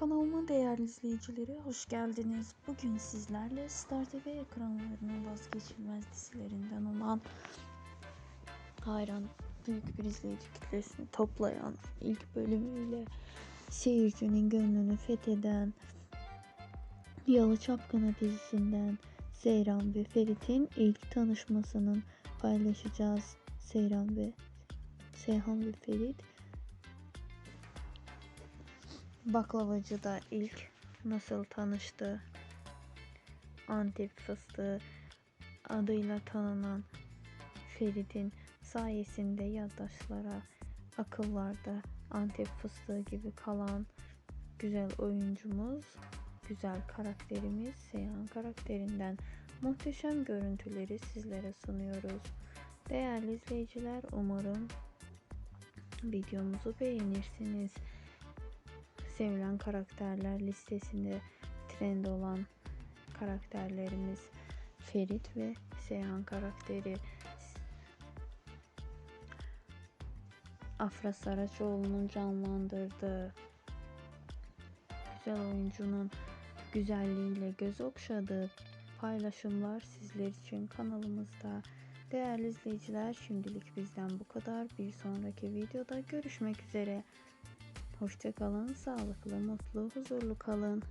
Kanalıma değerli izleyicileri hoş geldiniz. Bugün sizlerle Star TV ekranlarının vazgeçilmez dizilerinden olan hayran büyük bir izleyici kitlesini toplayan ilk bölümüyle seyircinin gönlünü fetheden Yalı Çapkını dizisinden Seyran ve Ferit'in ilk tanışmasının paylaşacağız. Seyran ve Seyhan ve Ferit Baklavacıda ilk nasıl tanıştı? Antep fıstığı adıyla tanınan Ferit'in sayesinde yaddaşlara akıllarda Antep fıstığı gibi kalan güzel oyuncumuz, güzel karakterimiz Seyhan karakterinden muhteşem görüntüleri sizlere sunuyoruz. Değerli izleyiciler umarım videomuzu beğenirsiniz sevilen karakterler listesinde trend olan karakterlerimiz Ferit ve Seyhan karakteri Afra Saraçoğlu'nun canlandırdığı güzel oyuncunun güzelliğiyle göz okşadığı paylaşımlar sizler için kanalımızda. Değerli izleyiciler şimdilik bizden bu kadar. Bir sonraki videoda görüşmek üzere. Hoşçakalın, sağlıklı, mutlu, huzurlu kalın.